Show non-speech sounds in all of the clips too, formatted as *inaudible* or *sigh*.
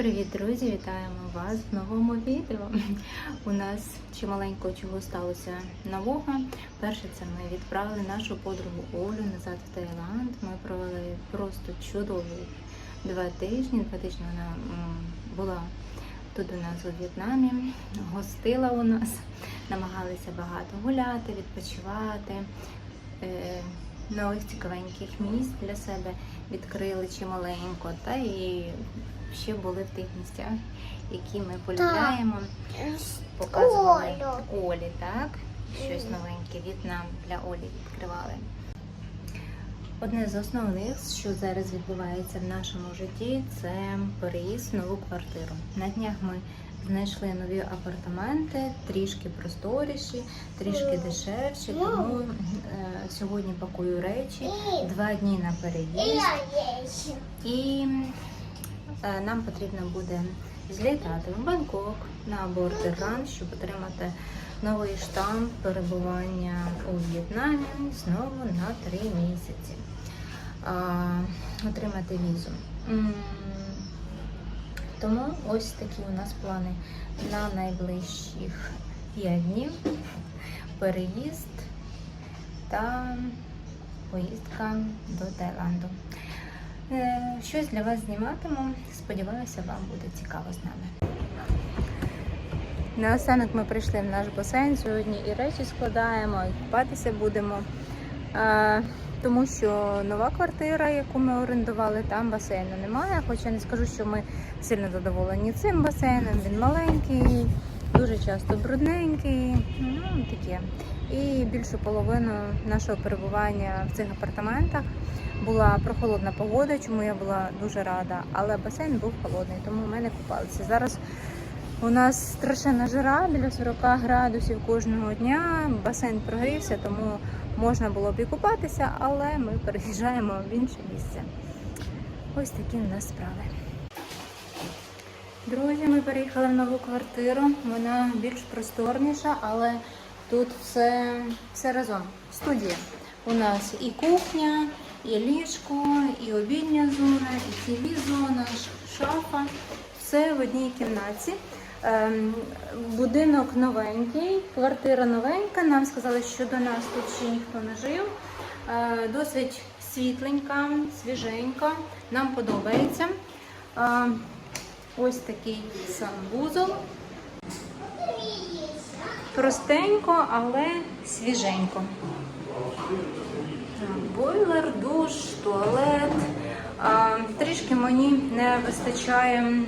Привіт, друзі! Вітаємо вас в новому відео. У нас чималенько чого сталося нового. Перше, це ми відправили нашу подругу Олю назад в Таїланд. Ми провели просто чудові два тижні. Два тижні вона була тут у нас у В'єтнамі, гостила у нас, намагалися багато гуляти, відпочивати. Е, Нових цікавеньких місць для себе відкрили чималенько, та і ще були в тих місцях, які ми полюбляємо. Показували Олі, так? Щось новеньке. В'єтнам для Олі відкривали. Одне з основних, що зараз відбувається в нашому житті, це переїзд в нову квартиру. На днях ми знайшли нові апартаменти, трішки просторіші, трішки дешевші. Тому е, сьогодні пакую речі, два дні на переїзд. І нам потрібно буде злітати в Бангкок на бордер ран, щоб отримати новий штамп перебування у В'єтнамі знову на три місяці. Отримати візу. Тому ось такі у нас плани на найближчих 5 днів. Переїзд та поїздка до Таїланду. Е, Щось для вас зніматиму. Сподіваюся, вам буде цікаво з нами. Наостанок ми прийшли в наш басейн. Сьогодні і речі складаємо, і купатися будемо. Е, тому що нова квартира, яку ми орендували, там басейну немає. Хоча не скажу, що ми сильно задоволені цим басейном. Він маленький, дуже часто брудненький. Ну таке. І більшу половину нашого перебування в цих апартаментах була прохолодна погода, чому я була дуже рада. Але басейн був холодний, тому ми не купалися. Зараз у нас страшенна жара біля 40 градусів кожного дня. Басейн прогрівся, тому можна було б і купатися, але ми переїжджаємо в інше місце. Ось такі в нас справи. Друзі, ми переїхали в нову квартиру. Вона більш просторніша, але тут все, все разом. Студія. У нас і кухня, і ліжко, і обідня зона, і тв зона, шафа. Все в одній кімнаті. Ем, Будинок новенький, квартира новенька. Нам сказали, що до нас тут ще ніхто не жив. Е, Досить світленька, свіженька. Нам подобається. Е, Ось такий санвузол. Простенько, але свіженько. Бойлер, душ, туалет. Трішки мені не вистачає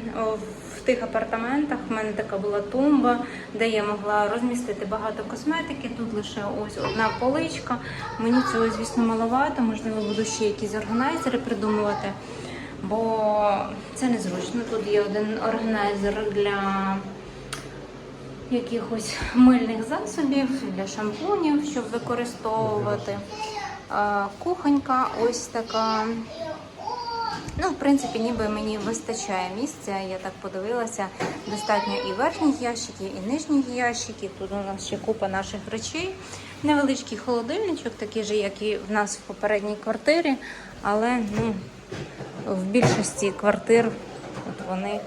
в тих апартаментах. У мене така була тумба, де я могла розмістити багато косметики. Тут лише ось одна поличка. Мені цього, звісно, маловато. Можливо, буду ще якісь органайзери придумувати, бо це незручно. Тут є один органайзер для якихось мильних засобів для шампунів, щоб використовувати. Кухонька ось така. Ну, в принципі, ніби мені вистачає місця. Я так подивилася. Достатньо і верхніх ящиків, і нижніх ящиків. Тут у нас ще купа наших речей. Невеличкий холодильничок, такий же, як і в нас в попередній квартирі. Але ну, в більшості квартир от вони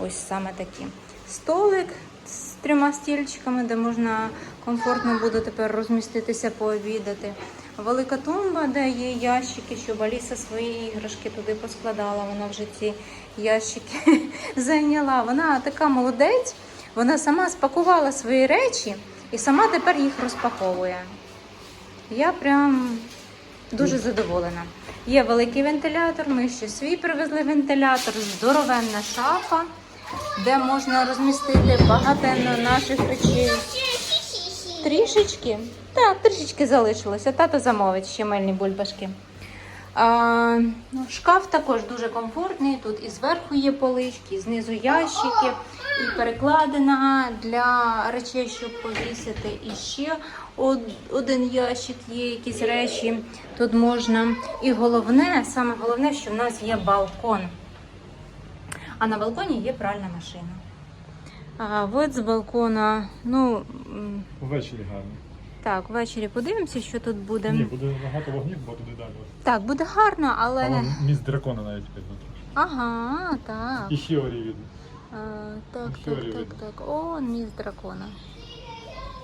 ось саме такі. Столик з трьома стільчиками, де можна комфортно буде тепер розміститися, пообідати. Велика тумба, де є ящики, щоб Аліса свої іграшки туди поскладала. Вона вже ці ящики *laughs* зайняла. Вона така молодець, вона сама спакувала свої речі і сама тепер їх розпаковує. Я прям дуже задоволена. Є великий вентилятор, ми ще свій привезли вентилятор, здоровенна шафа, де можна розмістити багатенно наших речей. Трішечки? Так, трішечки залишилося. Тато замовить ще мильні бульбашки. Ну, шкаф також дуже комфортний. Тут і зверху є полички, і знизу ящики, і перекладина для речей, щоб повісити. І ще один ящик є, якісь речі. Тут можна. І головне, саме головне, що в нас є балкон. А на балконі є пральна машина. Вид з балкона, ну. Ввечері гарно. Так, ввечері подивимося, що тут буде. Ні, буде багато вогнів, бо туди далі. Так, буде гарно, але міст дракона навіть видно трошки. Ага, так. І ще орі видно. А, так, Ще так, так, видно. так. О, міст дракона.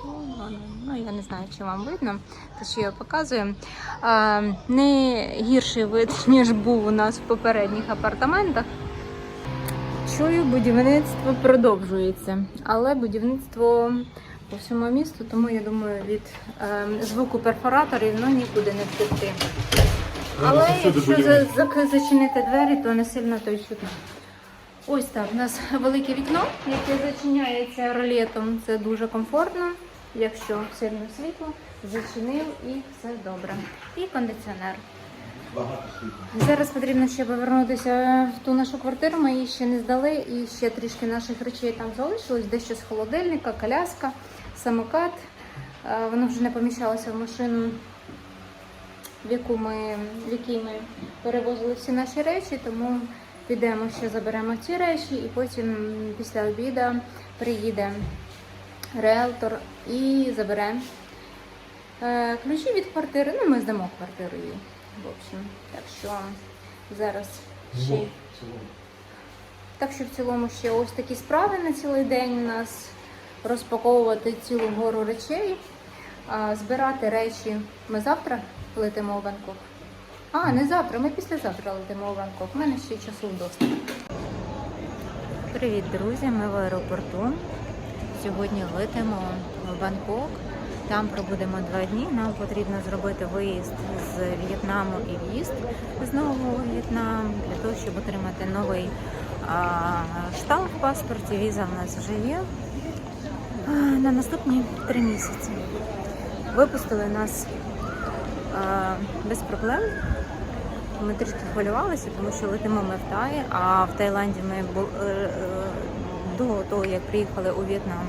Вон вона. Ну, я не знаю, чи вам видно, те, що я показую. А, не гірший вид, *laughs* ніж був у нас в попередніх апартаментах. Чую, будівництво продовжується, але будівництво по всьому місту, тому я думаю, від е, звуку перфораторів ну, нікуди не втекти. Але якщо будівництво. за- зачинити двері, то не сильно то й чутно. Ось так, у нас велике вікно, яке зачиняється ролетом. Це дуже комфортно. Якщо сильно світло, зачинив і все добре. І кондиціонер. Зараз потрібно ще повернутися в ту нашу квартиру. Ми її ще не здали, і ще трішки наших речей там залишилось. Дещо з холодильника, коляска, самокат. Е, Воно вже не поміщалося в машину, в яку ми, в якій ми перевозили всі наші речі, тому підемо ще заберемо ці речі, і потім після обіду приїде риелтор і забере е, ключі від квартири. Ну, ми здамо квартиру їй. В общем, так що зараз ще. Так що в цілому ще ось такі справи на цілий день у нас розпаковувати цілу гору речей, збирати речі. Ми завтра летимо в Бангкок. А, не завтра, ми післязавтра летимо в Бангкок. У мене ще часу вдосталь. Привіт, друзі! Ми в аеропорту. Сьогодні летимо в Бангкок. Там пробудемо два дні. Нам потрібно зробити виїзд з В'єтнаму і в'їзд знову у В'єтнам для того, щоб отримати новий а, штамп в паспорті. Віза в нас вже є на наступні три місяці. Випустили нас а, без проблем. Ми трішки хвилювалися, тому що летимо ми в Таї, а в Таїланді ми бу- е, е, до того, як приїхали у В'єтнам,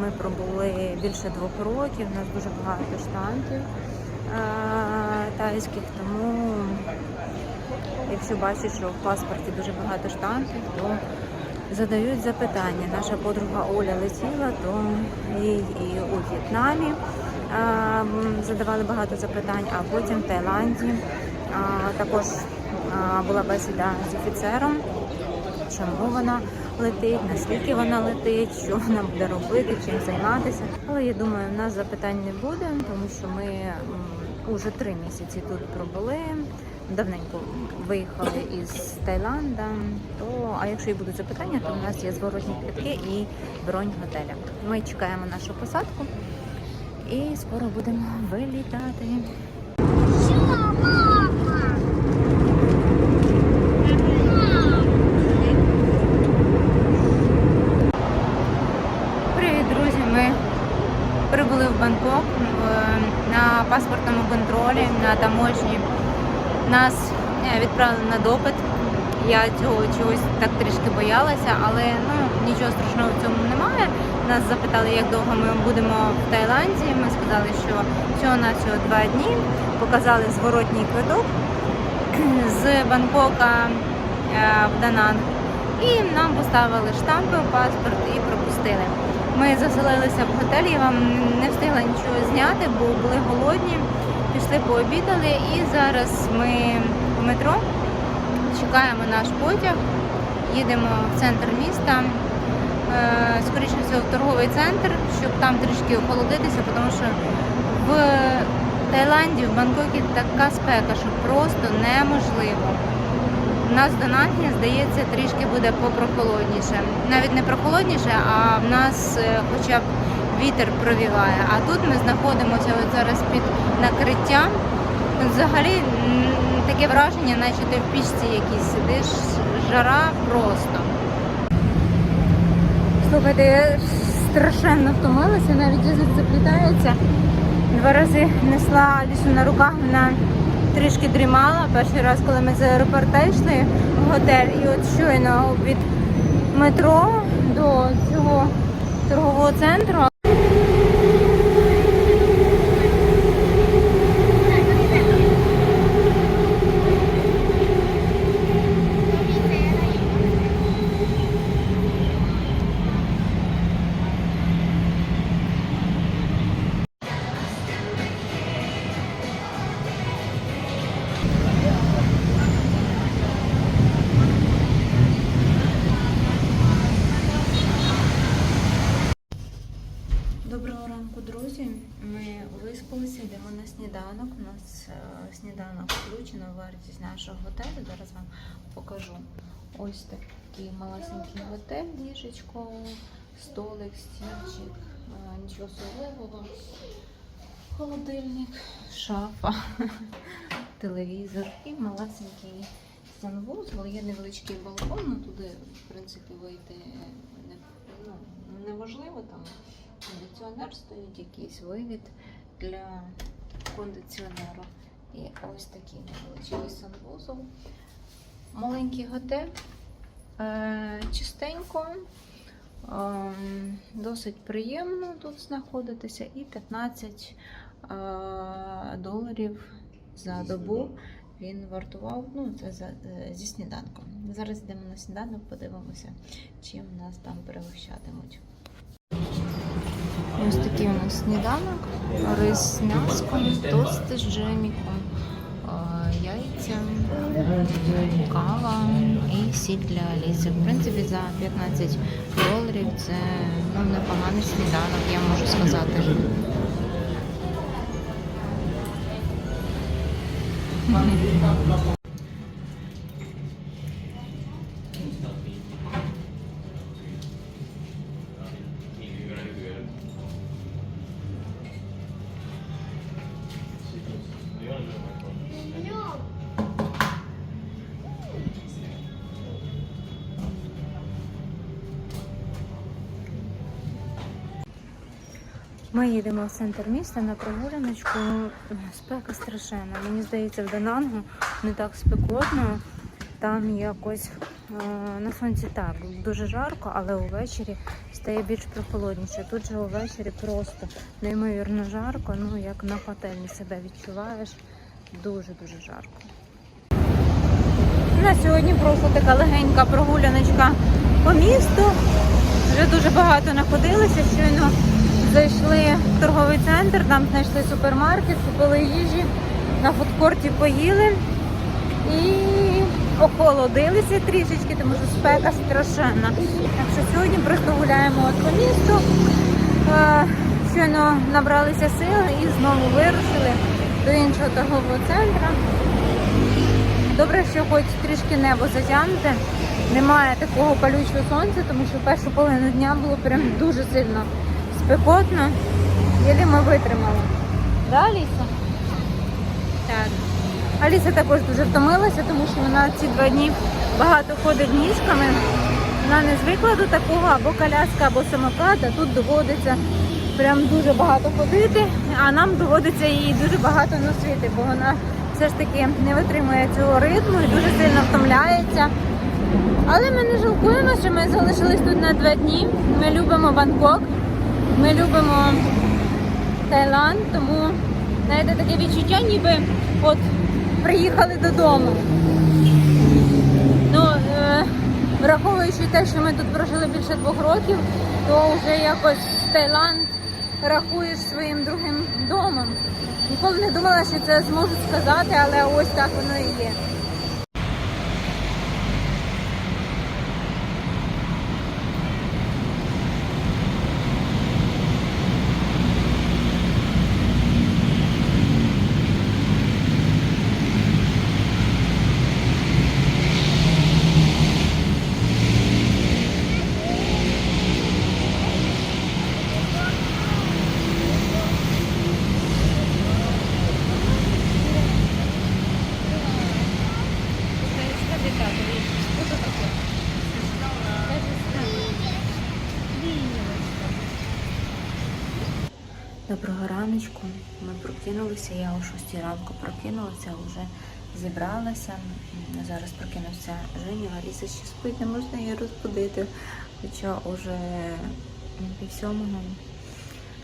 ми пробули більше двох років. У нас дуже багато штампів е, тайських, тому якщо бачиш, що в паспорті дуже багато штампів, то задають запитання. Наша подруга Оля летіла, то їй і у В'єтнамі задавали багато запитань, а потім в Таїланді також була бесіда з офіцером, чому вона летить, наскільки вона летить, що вона буде робити, чим займатися. Але я думаю, в нас запитань не буде, тому що ми уже три місяці тут пробули. Давненько виїхали із Таїланда. То а якщо і будуть запитання, то у нас є зворотні квитки і бронь готеля. Ми чекаємо нашу посадку і скоро будемо вилітати. Привіт, друзі! Ми прибули в Бангкок е, на паспортному контролі на таможні. Нас е, відправили на допит. Я цього чогось так трішки боялася, але ну нічого страшного в цьому немає. Нас запитали, як довго ми будемо в Таїланді. Ми сказали, що всього на всього два дні. Показали зворотній квиток з Бангкока е, в Дананг. І нам поставили штампи паспорт і пропустили. Ми заселилися в готелі, я вам не встигла нічого зняти, бо були голодні. Пішли пообідали і зараз ми в метро чекаємо наш потяг, їдемо в центр міста. Е, Скоріше всього в торговий центр, щоб там трішки охолодитися, тому що в Таїланді, в Бангкокі така спека, що просто неможливо. У нас до здається, трішки буде попрохолодніше. Навіть не прохолодніше, а в нас е, хоча б вітер провіває. А тут ми знаходимося от зараз під накриттям. Взагалі таке враження, наче ти в пічці якійсь сидиш, жара просто. Слухайте, я страшенно втомилася, навіть язик заплітається. Два рази несла Алісу на руках, вона трішки дрімала. Перший раз, коли ми з аеропорта йшли в готель, і от щойно від метро до цього торгового центру. Сніданок. У нас е, сніданок включено вартість нашого готелю. Зараз вам покажу. Ось такий малесенький готель, ліжечко, столик, стільчик, е, нічого особливого. Холодильник, шафа, *laughs* телевізор і малесенький санвузол. Є невеличкий балкон, ну туди, в принципі, вийти не, ну, неможливо. Там кондиціонер стоїть, якийсь вивід для кондиціонеру. І ось такий невеличкий санвузол. Маленький готель. Е, чистенько. Ем, Досить приємно тут знаходитися. І 15 е, доларів за добу він вартував. Ну, це за, е, зі сніданком. Зараз йдемо на сніданок, подивимося, чим нас там пригощатимуть. Ось такий у нас сніданок. Рис з м'яском, тости з джеміком, яйця, кава і сіль для Аліси. В принципі, за 15 доларів це ну, непоганий сніданок, я можу сказати. Ми їдемо в центр міста на прогуляночку. Спека страшенна. Мені здається, в Данангу не так спекотно. Там якось е, на сонці так дуже жарко, але увечері стає більш прохолодніше. Тут же увечері просто неймовірно жарко. Ну як на пательні себе відчуваєш. Дуже дуже жарко. На сьогодні просто така легенька прогуляночка по місту. Вже дуже багато находилися. Щойно зайшли в торговий центр, там знайшли супермаркет, купили їжі, на фудкорті поїли і охолодилися трішечки, тому що спека страшенна. Так що сьогодні просто гуляємо по місту. Е, Щойно набралися сили і знову вирушили до іншого торгового центру. Добре, що хоч трішки небо затягнуте, немає такого палючого сонця, тому що першу половину дня було прям дуже сильно спекотно. Єлі ми витримали. Да, Аліса? Так. Аліса також дуже втомилася, тому що вона ці два дні багато ходить ніжками. Вона не звикла до такого або коляска, або самокат, а тут доводиться прям дуже багато ходити, а нам доводиться її дуже багато носити, бо вона все ж таки не витримує цього ритму і дуже сильно втомляється. Але ми не жалкуємо, що ми залишились тут на два дні. Ми любимо Бангкок, ми любимо Таїланд, тому знаєте, таке відчуття, ніби от приїхали додому. Ну, е, враховуючи те, що ми тут прожили більше двох років, то вже якось Таїланд рахуєш своїм другим домом. Ніколи не думала, що це зможу сказати, але ось так воно і є. Прокинулися. Я о 6 ранку прокинулася, вже зібралася. Зараз прокинувся Женя, Аліса ще спить, не можна її розбудити. Хоча вже пів сьомого.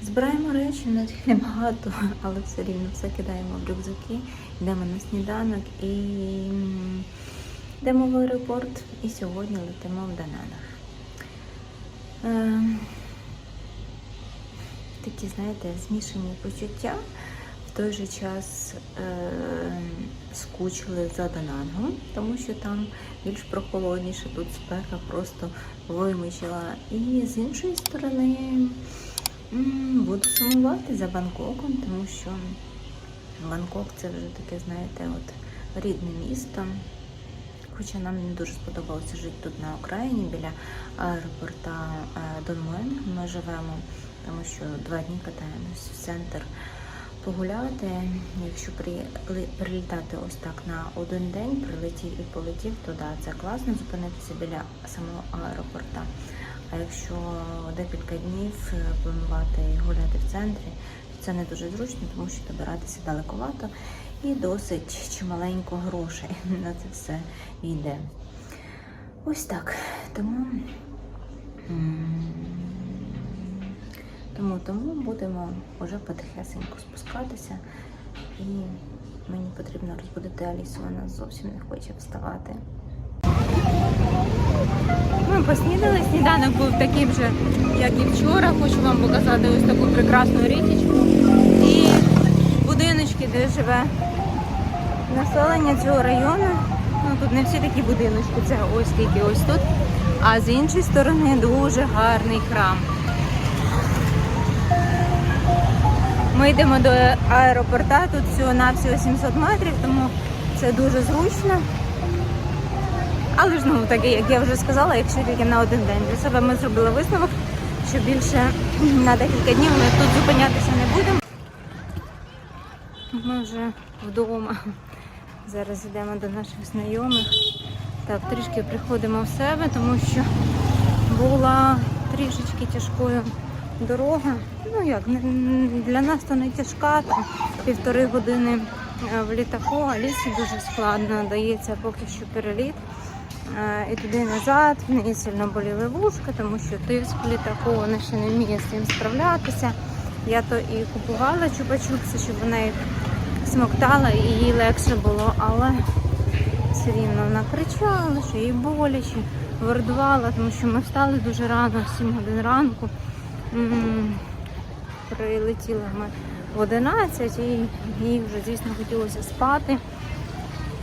Збираємо речі, не небагато, *laughs* але все рівно все кидаємо в рюкзаки, йдемо на сніданок і йдемо в аеропорт. І сьогодні летимо в Дананах. Е, такі, знаєте, змішані почуття. Той же час е, скучили за Данангом, тому що там більш прохолодніше, тут спека просто вимичила. І з іншої сторони Буду сумувати за Бангкоком, тому що Бангкок це вже таке, знаєте, от рідне місто. Хоча нам не дуже сподобалося жити тут на окраїні біля аеропорта е, Ми живемо, тому що два дні катаємось в центр погуляти. Якщо прилітати ось так на один день, прилетів і полетів, то да, це класно зупинитися біля самого аеропорта. А якщо декілька днів е, планувати гуляти в центрі, то це не дуже зручно, тому що добиратися далековато і досить чималенько грошей *laughs* на це все йде. Ось так. Тому, тому, тому будемо вже потихесенько спускатися. І мені потрібно розбудити Алісу, вона зовсім не хоче вставати. Ми поснідали, сніданок був таким же, як і вчора. Хочу вам показати ось таку прекрасну річечку. І будиночки, де живе населення цього району. Ну тут не всі такі будиночки, це ось тільки ось тут. А з іншої сторони дуже гарний храм. Ми йдемо до аеропорта, тут всього навсього 700 метрів, тому це дуже зручно. Але ж ну таке, як я вже сказала, якщо тільки на один день для себе ми зробили висновок, що більше на декілька днів ми тут зупинятися не будемо. Ми вже вдома. Зараз йдемо до наших знайомих. Так, трішки приходимо в себе, тому що була трішечки тяжкою дорога. Ну як, для нас то не тяжка, там півтори години е, в літаку, а лісі дуже складно дається поки що переліт. Е, І туди і назад, в неї сильно боліли вушка, тому що тиск літаку, вона ще не вміє з цим справлятися. Я то і купувала чупа-чупси, щоб вона їх смоктала і їй легше було, але все рівно вона кричала, що їй боляче, вордувала, тому що ми встали дуже рано, в 7 годин ранку. Прилетіли ми в 11 і їй вже, звісно, хотілося спати.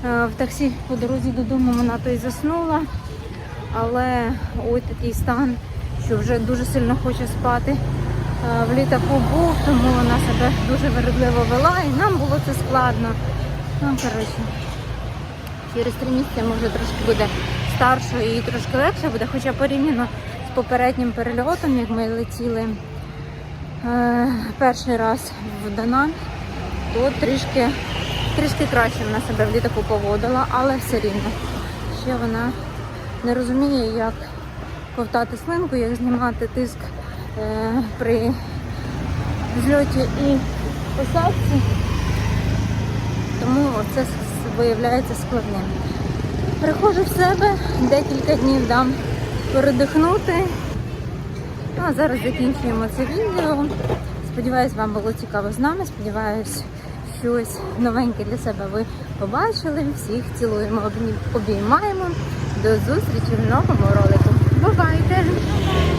Е, В таксі по дорозі додому вона то й заснула, але ой такий стан, що вже дуже сильно хоче спати. Е, В літаку був, тому вона себе дуже вередливо вела і нам було це складно. Ну, коротше, через три місяці може трошки буде старшою і трошки легше буде, хоча порівняно попереднім перельотом, як ми летіли е, перший раз в Данан, то трішки, трішки краще вона себе в літаку поводила, але все рівно. Ще вона не розуміє, як ковтати слинку, як знімати тиск е, при зльоті і посадці. Тому це виявляється складним. Приходжу в себе, декілька днів дам передихнути. Ну, а зараз закінчуємо це відео. Сподіваюсь, вам було цікаво з нами. Сподіваюсь, щось новеньке для себе ви побачили. Всіх цілуємо, обіймаємо. До зустрічі в новому ролику. Бувайте!